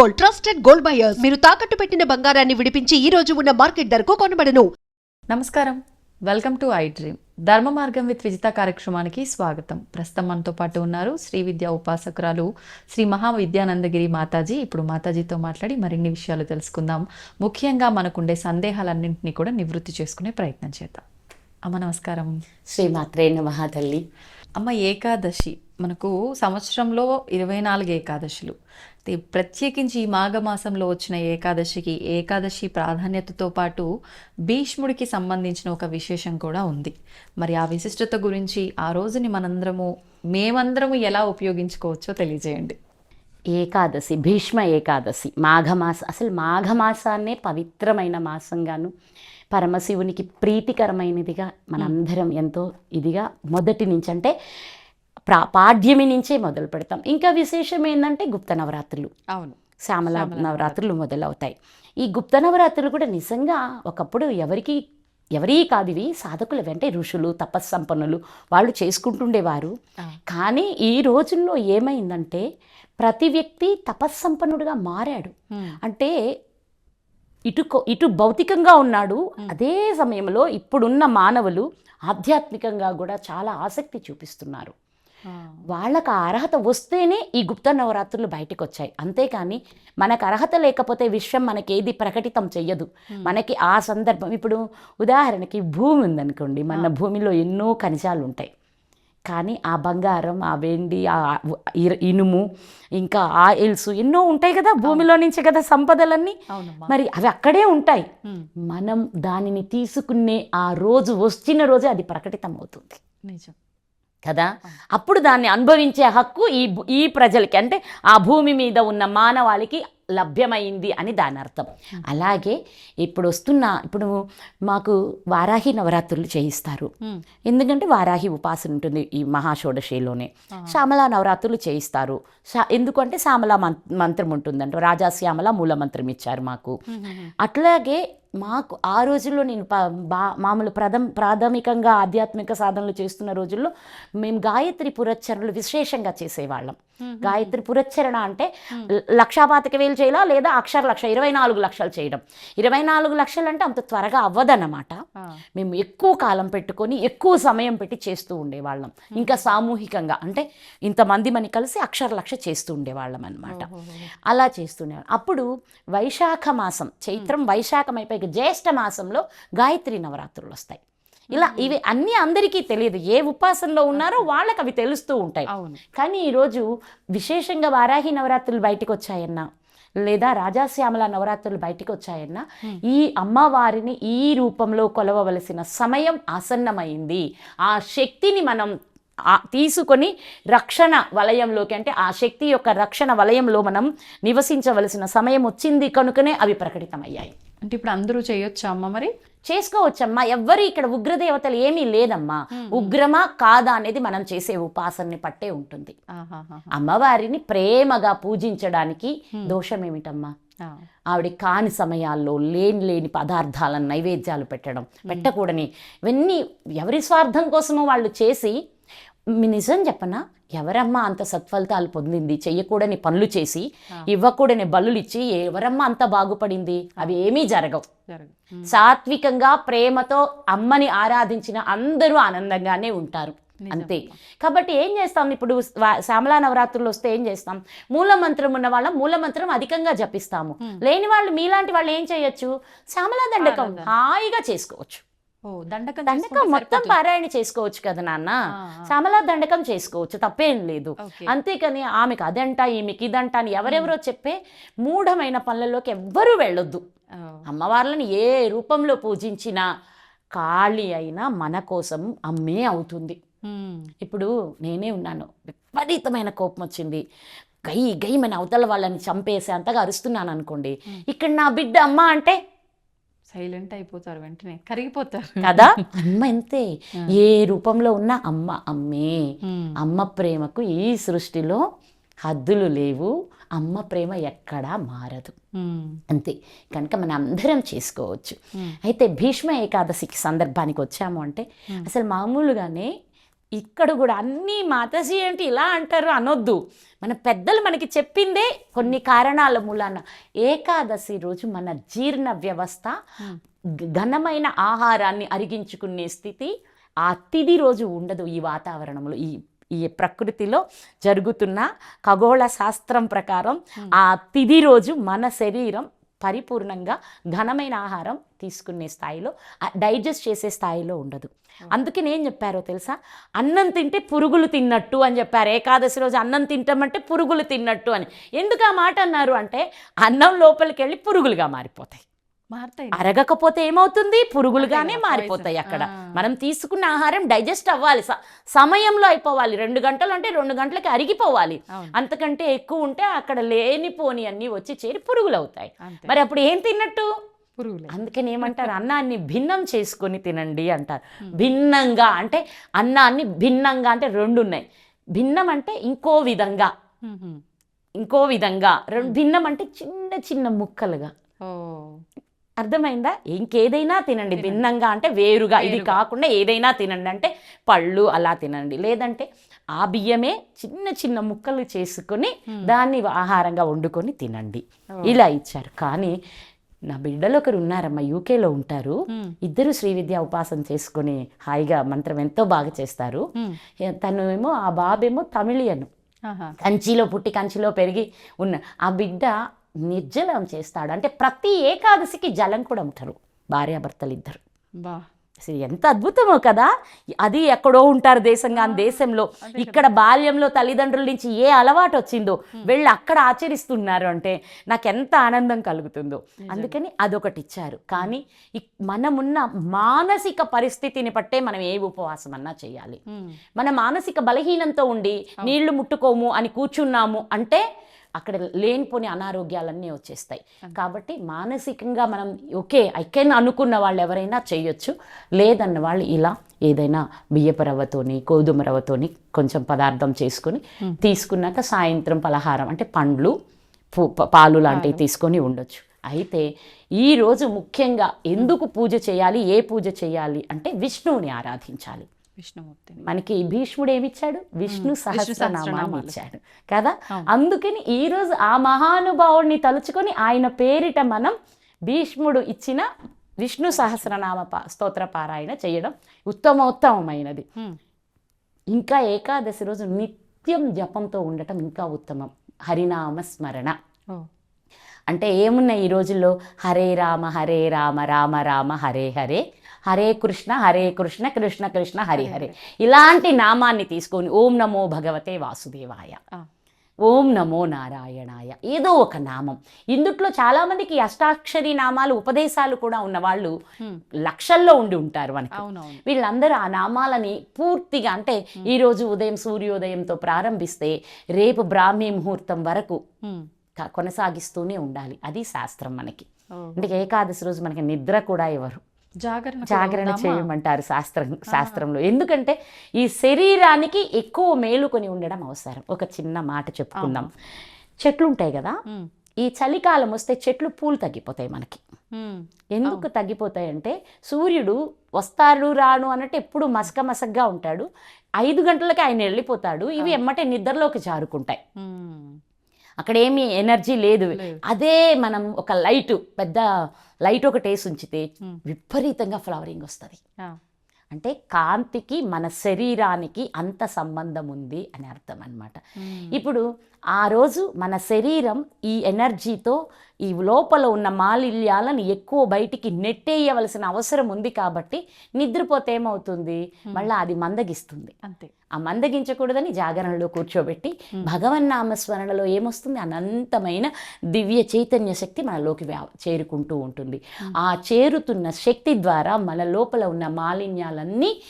Gold trusted gold buyers. మీరు తాకట్టు పెట్టిన బంగారాన్ని విడిపించి ఈ రోజు ఉన్న మార్కెట్ ధరకు కొనబడను. నమస్కారం. Welcome to I dream. ధర్మ మార్గం విత్ విజిత కార్యక్రమానికి స్వాగతం. ప్రస్తుతం మనతో పాటు ఉన్నారు శ్రీ విద్యా ఉపాసకురాలు శ్రీ మహా విద్యానందగిరి మాతాజీ. ఇప్పుడు మాతాజీతో మాట్లాడి మరిన్ని విషయాలు తెలుసుకుందాం. ముఖ్యంగా మనకుండే సందేహాలన్నింటినీ కూడా నివృత్తి చేసుకునే ప్రయత్నం చేద్దాం. అమ్మ నమస్కారం. శ్రీమాత్రే నమః తల్లి. అమ్మ ఏకాదశి. మనకు సంవత్సరంలో ఇరవై నాలుగు ఏకాదశులు. ప్రత్యేకించి ఈ మాఘమాసంలో వచ్చిన ఏకాదశికి ఏకాదశి ప్రాధాన్యతతో పాటు భీష్ముడికి సంబంధించిన ఒక విశేషం కూడా ఉంది. మరి ఆ విశిష్టత గురించి ఆ రోజుని మనందరము మేమందరము ఎలా ఉపయోగించుకోవచ్చో తెలియజేయండి. ఏకాదశి భీష్మ ఏకాదశి మాఘమాస అసలు మాఘమాసాన్నే పవిత్రమైన మాసంగాను పరమశివునికి ప్రీతికరమైనదిగా మనందరం ఎంతో ఇదిగా మొదటి నుంచి అంటే ప్రా పాడ్యమి నుంచే మొదలు పెడతాం. ఇంకా విశేషం ఏంటంటే గుప్త నవరాత్రులు. అవును. శ్యామల నవరాత్రులు. మొదలవుతాయి. ఈ గుప్త నవరాత్రులు కూడా నిజంగా ఒకప్పుడు ఎవరికి ఎవరీ కాదు ఇవి సాధకులు వెంటే ఋషులు తపస్సంపన్నులు వాళ్ళు చేసుకుంటుండేవారు. కానీ ఈ రోజుల్లో ఏమైందంటే ప్రతి వ్యక్తి తపస్సంపన్నుడిగా మారాడు. అంటే ఇటు ఇటు భౌతికంగా ఉన్నాడు. అదే సమయంలో ఇప్పుడున్న మానవులు ఆధ్యాత్మికంగా కూడా చాలా ఆసక్తి చూపిస్తున్నారు. వాళ్ళకు ఆ అర్హత వస్తేనే ఈ గుప్త నవరాత్రులు బయటకు వచ్చాయి అంతేకాని మనకు అర్హత లేకపోతే విశ్వం మనకి ఏది ప్రకటితం చెయ్యదు. మనకి ఆ సందర్భం ఇప్పుడు ఉదాహరణకి భూమి ఉందనుకోండి. మన భూమిలో ఎన్నో ఖనిజాలు ఉంటాయి కానీ ఆ బంగారం ఆ వెండి ఆ ఇర- ఇనుము ఇంకా ఆయిల్స్ ఎన్నో ఉంటాయి కదా భూమిలో నుంచి కదా సంపదలన్నీ. మరి అవి అక్కడే ఉంటాయి. మనం దానిని తీసుకునే ఆ రోజు వచ్చిన రోజే అది ప్రకటితం అవుతుంది నిజం. కదా? అప్పుడు దాన్ని అనుభవించే హక్కు ఈ ఈ ప్రజలకి అంటే ఆ భూమి మీద ఉన్న మానవాళికి లభ్యమైంది అని దాని అర్థం. అలాగే ఇప్పుడు వస్తున్న ఇప్పుడు మాకు వారాహి నవరాత్రులు చేయిస్తారు. ఎందుకంటే వారాహి ఉపాసన ఉంటుంది ఈ మహాషోడశిలోనే. శ్యామల నవరాత్రులు చేయిస్తారు. శా- ఎందుకంటే శ్యామల మంత్రం ఉంటుందంట. రాజా శ్యామల మూల మంత్రం ఇచ్చారు మాకు. అట్లాగే మాకు ఆ రోజుల్లో నేను బా మామూలు ప్రథమ ప్రాథమికంగా ఆధ్యాత్మిక సాధనలు చేస్తున్న రోజుల్లో మేము గాయత్రి పురచ్చరణలు విశేషంగా చేసేవాళ్ళం. గాయత్రి పురచ్చరణ అంటే ల- లక్షా పాతిక వేలు చేయాలా లేదా అక్షర లక్ష ఇరవై నాలుగు లక్షలు చేయడం. ఇరవై నాలుగు లక్షలు అంటే అంత త్వరగా అవ్వదన్నమాట. మేము ఎక్కువ కాలం పెట్టుకొని ఎక్కువ సమయం పెట్టి చేస్తూ ఉండేవాళ్ళం. ఇంకా సామూహికంగా అంటే ఇంతమంది మని కలిసి అక్షర లక్ష చేస్తూ ఉండేవాళ్ళం అనమాట అలా చేస్తుండేవాళ్ళం అప్పుడు వైశాఖ మాసం చైత్రం వైశాఖం అయిపోయి జ్యేష్ఠ మాసంలో గాయత్రి నవరాత్రులు వస్తాయి. ఇలా ఇవి అన్నీ అందరికీ తెలియదు. ఏ ఉపాసనలో ఉన్నారో వాళ్ళకి అవి తెలుస్తూ ఉంటాయి. కానీ ఈరోజు విశేషంగా వారాహి నవరాత్రులు బయటకు వచ్చాయన్నా లేదా రాజాశ్యామల నవరాత్రులు బయటకు వచ్చాయన్నా ఈ అమ్మవారిని ఈ రూపంలో కొలవవలసిన సమయం ఆసన్నమైంది. ఆ శక్తిని మనం తీసుకొని రక్షణ వలయంలోకి అంటే ఆ శక్తి యొక్క రక్షణ వలయంలో మనం నివసించవలసిన సమయం వచ్చింది కనుకనే అవి ప్రకటితమయ్యాయి. అంటే ఇప్పుడు అందరూ చేయొచ్చా అమ్మ మరి? చేసుకోవచ్చమ్మా. ఎవ్వరు ఇక్కడ ఉగ్రదేవతలు ఏమీ లేదమ్మా. ఉగ్రమా కాదా అనేది మనం చేసే ఉపాసనని పట్టే ఉంటుంది. అమ్మవారిని ప్రేమగా పూజించడానికి దోషం ఏమిటమ్మా ఆవిడ కాని సమయాల్లో లేని లేని పదార్థాలను నైవేద్యాలు పెట్టడం పెట్టకూడని ఇవన్నీ ఎవరి స్వార్థం కోసమో వాళ్ళు చేసి మీ నిజం చెప్పనా? ఎవరమ్మా అంత సత్ఫలితాలు పొందింది? చెయ్యకూడని పనులు చేసి ఇవ్వకూడని బలులు ఇచ్చి ఎవరమ్మా అంత బాగుపడింది? అవి ఏమీ జరగవు. సాత్వికంగా ప్రేమతో అమ్మని ఆరాధించిన అందరూ ఆనందంగానే ఉంటారు. అంతే. కాబట్టి ఏం చేస్తాం? ఇప్పుడు శ్యామలా నవరాత్రులు వస్తే ఏం చేస్తాం? మూల మంత్రం ఉన్న వాళ్ళం మూల మంత్రం అధికంగా జపిస్తాము. లేని వాళ్ళు మీలాంటి వాళ్ళు ఏం చేయొచ్చు? శ్యామలా దండకం. హాయిగా చేసుకోవచ్చు. దండకం దండకం మొత్తం. పారాయణ చేసుకోవచ్చు కదా నాన్న. శ్యామలా దండకం చేసుకోవచ్చు తప్పేం లేదు. అంతేకాని ఆమెకు అదంట ఈమెకి ఇదంట అని ఎవరెవరో చెప్పే మూఢమైన పనులలోకి ఎవ్వరూ వెళ్ళొద్దు. అమ్మవార్లను ఏ రూపంలో పూజించినా కాళి అయినా మన కోసం అమ్మే అవుతుంది. ఇప్పుడు నేనే ఉన్నాను. విపరీతమైన కోపం వచ్చింది. గై గై మన అవతల వాళ్ళని చంపేసి అంతగా అరుస్తున్నాను అనుకోండి. ఇక్కడ నా బిడ్డ అమ్మ అంటే సైలెంట్ అయిపోతారు వెంటనే కరిగిపోతారు. కదా? అమ్మ ఎంతే ఏ రూపంలో ఉన్న అమ్మ అమ్మే. అమ్మ ప్రేమకు ఈ సృష్టిలో హద్దులు లేవు. అమ్మ ప్రేమ ఎక్కడా మారదు. అంతే. కనుక మనం అందరం చేసుకోవచ్చు. అయితే భీష్మ ఏకాదశికి సందర్భానికి వచ్చాము అంటే అసలు మామూలుగానే ఇక్కడ కూడా అన్నీ మాతాజీ ఏంటి ఇలా అంటారు అనొద్దు. మన పెద్దలు మనకి చెప్పిందే కొన్ని కారణాల మూలాన. ఏకాదశి రోజు మన జీర్ణ వ్యవస్థ ఘనమైన ఆహారాన్ని అరిగించుకునే స్థితి ఆ తిది రోజు ఉండదు ఈ వాతావరణంలో. ఈ ఈ ప్రకృతిలో జరుగుతున్న ఖగోళ శాస్త్రం ప్రకారం ఆ తిది రోజు మన శరీరం పరిపూర్ణంగా ఘనమైన ఆహారం తీసుకునే స్థాయిలో డైజెస్ట్ చేసే స్థాయిలో ఉండదు. అందుకే నేను చెప్పారో తెలుసా? అన్నం తింటే పురుగులు తిన్నట్టు అని చెప్పారు. ఏకాదశి రోజు అన్నం తింటామంటే పురుగులు తిన్నట్టు అని. ఎందుకు ఆ మాట అన్నారు అంటే అన్నం లోపలికి వెళ్ళి పురుగులుగా మారిపోతాయి. అరగకపోతే ఏమవుతుంది? పురుగులుగానే మారిపోతాయి. అక్కడ. మనం తీసుకున్న ఆహారం డైజెస్ట్ అవ్వాలి. సమయంలో అయిపోవాలి. రెండు గంటలు అంటే రెండు గంటలకి అరిగిపోవాలి. అంతకంటే ఎక్కువ ఉంటే అక్కడ లేనిపోని అన్నీ వచ్చి చేరి పురుగులు అవుతాయి మరి అప్పుడు ఏం తిన్నట్టు? పురుగులే. అందుకని ఏమంటారు? అన్నాన్ని భిన్నం చేసుకొని తినండి అంటారు. భిన్నంగా అంటే అన్నాన్ని భిన్నంగా అంటే రెండు ఉన్నాయి. భిన్నం అంటే ఇంకో విధంగా. ఇంకో విధంగా. రెండు భిన్నం అంటే చిన్న చిన్న ముక్కలుగా. అర్థమైందా? ఇంకేదైనా తినండి. భిన్నంగా అంటే వేరుగా. ఇది. కాకుండా ఏదైనా తినండి. అంటే పళ్ళు అలా తినండి. లేదంటే ఆ బియ్యమే చిన్న చిన్న ముక్కలు చేసుకొని దాన్ని ఆహారంగా వండుకొని తినండి. ఇలా ఇచ్చారు. కానీ నా బిడ్డలు ఒకరు ఉన్నారమ్మా యూకేలో ఉంటారు. ఇద్దరు శ్రీ విద్య ఉపాసన చేసుకొని హాయిగా మంత్రం ఎంతో బాగా చేస్తారు. తను ఏమో ఆ బాబేమో తమిళియను. కంచిలో పుట్టి కంచిలో పెరిగి ఉన్న. ఆ బిడ్డ నిర్జలం చేస్తాడు. అంటే ప్రతి ఏకాదశికి జలం కూడా ఉంటారు. భార్యాభర్తలు ఇద్దరు బా. అసలు ఎంత అద్భుతమో కదా. అది ఎక్కడో ఉంటారు దేశంగా దేశంలో. ఇక్కడ బాల్యంలో తల్లిదండ్రుల నుంచి ఏ అలవాటు వచ్చిందో వెళ్ళి అక్కడ ఆచరిస్తున్నారు అంటే నాకు ఎంత ఆనందం కలుగుతుందో. అందుకని అదొకటి ఇచ్చారు కానీ మనమున్న మానసిక పరిస్థితిని బట్టే మనం ఏ ఉపవాసం అన్నా చేయాలి. మన మానసిక బలహీనంతో ఉండి నీళ్ళు ముట్టుకోము అని కూర్చున్నాము అంటే అక్కడ లేనిపోని అనారోగ్యాలన్నీ వచ్చేస్తాయి. కాబట్టి మానసికంగా మనం ఓకే ఐ కెన్ అనుకున్న వాళ్ళు ఎవరైనా చేయొచ్చు. లేదన్న వాళ్ళు ఇలా ఏదైనా బియ్యపు రవ్వతోని గోధుమ రవ్వతోని కొంచెం పదార్థం చేసుకొని తీసుకున్నాక సాయంత్రం పలహారం అంటే పండ్లు పాలు లాంటివి తీసుకొని ఉండొచ్చు. అయితే ఈరోజు ముఖ్యంగా ఎందుకు పూజ చేయాలి ఏ పూజ చేయాలి అంటే విష్ణువుని ఆరాధించాలి. విష్ణుమూర్తిని. మనకి భీష్ముడు ఏమిచ్చాడు? విష్ణు సహస్రనామాన్ని. ఇచ్చాడు. కదా. అందుకని ఈరోజు ఆ మహానుభావుడిని తలుచుకొని ఆయన పేరిట మనం భీష్ముడు ఇచ్చిన విష్ణు సహస్రనామ స్తోత్ర పారాయణ చేయడం ఉత్తమోత్తమమైనది. మ్మ్. ఇంకా ఏకాదశి రోజు నిత్యం జపంతో ఉండటం ఇంకా ఉత్తమం. హరినామ స్మరణ. అంటే ఏమున్నాయి ఈ రోజుల్లో? హరే రామ హరే రామ రామ రామ హరే హరే. హరే కృష్ణ హరే కృష్ణ కృష్ణ కృష్ణ హరి హరే ఇలాంటి నామాన్ని తీసుకొని ఓం నమో భగవతే వాసుదేవాయ. ఓం నమో నారాయణాయ ఏదో ఒక నామం. ఇందుట్లో చాలామందికి అష్టాక్షరి నామాలు ఉపదేశాలు కూడా ఉన్న వాళ్ళు. లక్షల్లో ఉండి ఉంటారు మనకి. వీళ్ళందరూ ఆ నామాలని పూర్తిగా అంటే ఈరోజు ఉదయం సూర్యోదయంతో ప్రారంభిస్తే రేపు బ్రాహ్మీ ముహూర్తం వరకు కొనసాగిస్తూనే ఉండాలి. అది శాస్త్రం మనకి. అంటే ఏకాదశి రోజు మనకి నిద్ర కూడా ఇవ్వరు జాగరణ? చేయమంటారు శాస్త్రం శాస్త్రంలో. ఎందుకంటే ఈ శరీరానికి ఎక్కువ మేలుకొని ఉండడం అవసరం. ఒక చిన్న మాట చెప్పుకుందాం. చెట్లు ఉంటాయి కదా. ఈ చలికాలం వస్తే చెట్లు పూలు తగ్గిపోతాయి మనకి. ఎందుకు తగ్గిపోతాయి అంటే సూర్యుడు వస్తాడు రాను అన్నట్టు ఎప్పుడు మసక మసగ్గా ఉంటాడు. ఐదు గంటలకి ఆయన వెళ్ళిపోతాడు. ఇవి ఎమ్మటే నిద్రలోకి జారుకుంటాయి. అక్కడ ఏమీ ఎనర్జీ లేదు. అదే మనం ఒక లైట్ పెద్ద లైట్ ఒకటి వేసి ఉంచితే. విపరీతంగా ఫ్లవరింగ్ వస్తుంది. అంటే కాంతికి మన శరీరానికి అంత సంబంధం ఉంది అని అర్థం అన్నమాట మ్మ్. ఇప్పుడు ఆ రోజు మన శరీరం ఈ ఎనర్జీతో ఈ లోపల ఉన్న మాలిన్యాలను ఎక్కువ బయటికి నెట్టేయవలసిన అవసరం ఉంది కాబట్టి నిద్రపోతే ఏమవుతుంది? మళ్ళీ అది మందగిస్తుంది. అంతే. ఆ మందగించకూడదని జాగరణలో కూర్చోబెట్టి భగవన్నామ స్మరణలో ఏమొస్తుంది? అనంతమైన దివ్య చైతన్య శక్తి మనలోకి వ్యా- చేరుకుంటూ ఉంటుంది. ఆ చేరుతున్న శక్తి ద్వారా మన లోపల ఉన్న మాలిన్యాలన్నీ.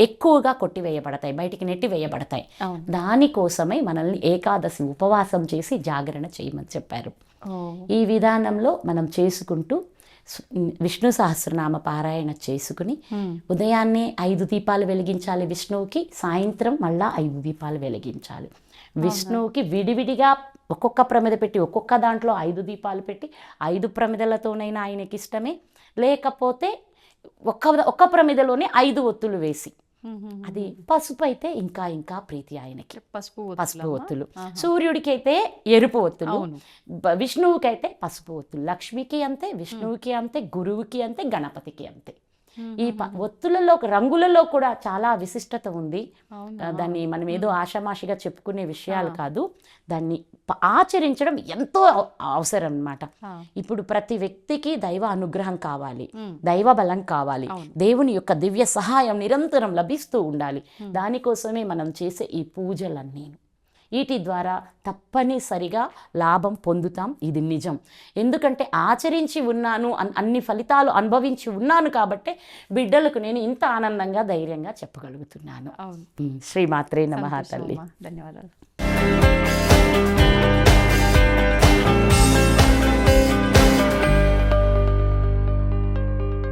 ఎక్కువగా కొట్టివేయబడతాయి బయటికి నెట్టివేయబడతాయి. దానికోసమై మనల్ని ఏకాదశి ఉపవాసం చేసి జాగరణ చేయమని చెప్పారు. ఈ విధానంలో మనం చేసుకుంటూ విష్ణు సహస్రనామ పారాయణ చేసుకుని. ఉదయాన్నే ఐదు దీపాలు వెలిగించాలి విష్ణువుకి సాయంత్రం మళ్ళా ఐదు దీపాలు వెలిగించాలి. విష్ణువుకి విడివిడిగా ఒక్కొక్క ప్రమిద పెట్టి ఒక్కొక్క దాంట్లో ఐదు దీపాలు పెట్టి ఐదు ప్రమిదలతోనైనా ఆయనకి ఇష్టమే లేకపోతే ఒక్క ఒక్క ప్రమిదలోనే ఐదు ఒత్తులు వేసి అది పసుపు అయితే ఇంకా ఇంకా ప్రీతి ఆయనకి. పసుపు పసుపు? ఒత్తులు. సూర్యుడికి అయితే ఎరుపు ఒత్తులు. విష్ణువుకి అయితే పసుపు ఒత్తులు. లక్ష్మికి అంతే విష్ణువుకి అంతే గురువుకి అంతే గణపతికి అంతే. ఈ ఒత్తులలో రంగులలో కూడా చాలా విశిష్టత ఉంది. దాన్ని మనం ఏదో ఆషామాషిగా చెప్పుకునే విషయాలు కాదు. దాన్ని ఆచరించడం ఎంతో అవ- అవసరం అన్నమాట ఆ. ఇప్పుడు ప్రతి వ్యక్తికి దైవ అనుగ్రహం కావాలి. దైవ బలం కావాలి. దేవుని యొక్క దివ్య సహాయం నిరంతరం లభిస్తూ ఉండాలి. దానికోసమే మనం చేసే ఈ పూజలన్నీ. వీటి ద్వారా తప్పనిసరిగా లాభం పొందుతాం. ఇది నిజం. ఎందుకంటే ఆచరించి ఉన్నాను అన్- అన్ని ఫలితాలు అనుభవించి ఉన్నాను కాబట్టే బిడ్డలకు నేను ఇంత ఆనందంగా ధైర్యంగా చెప్పగలుగుతున్నాను. శ్రీమాత్రే నమః తల్లి. ధన్యవాదాలు.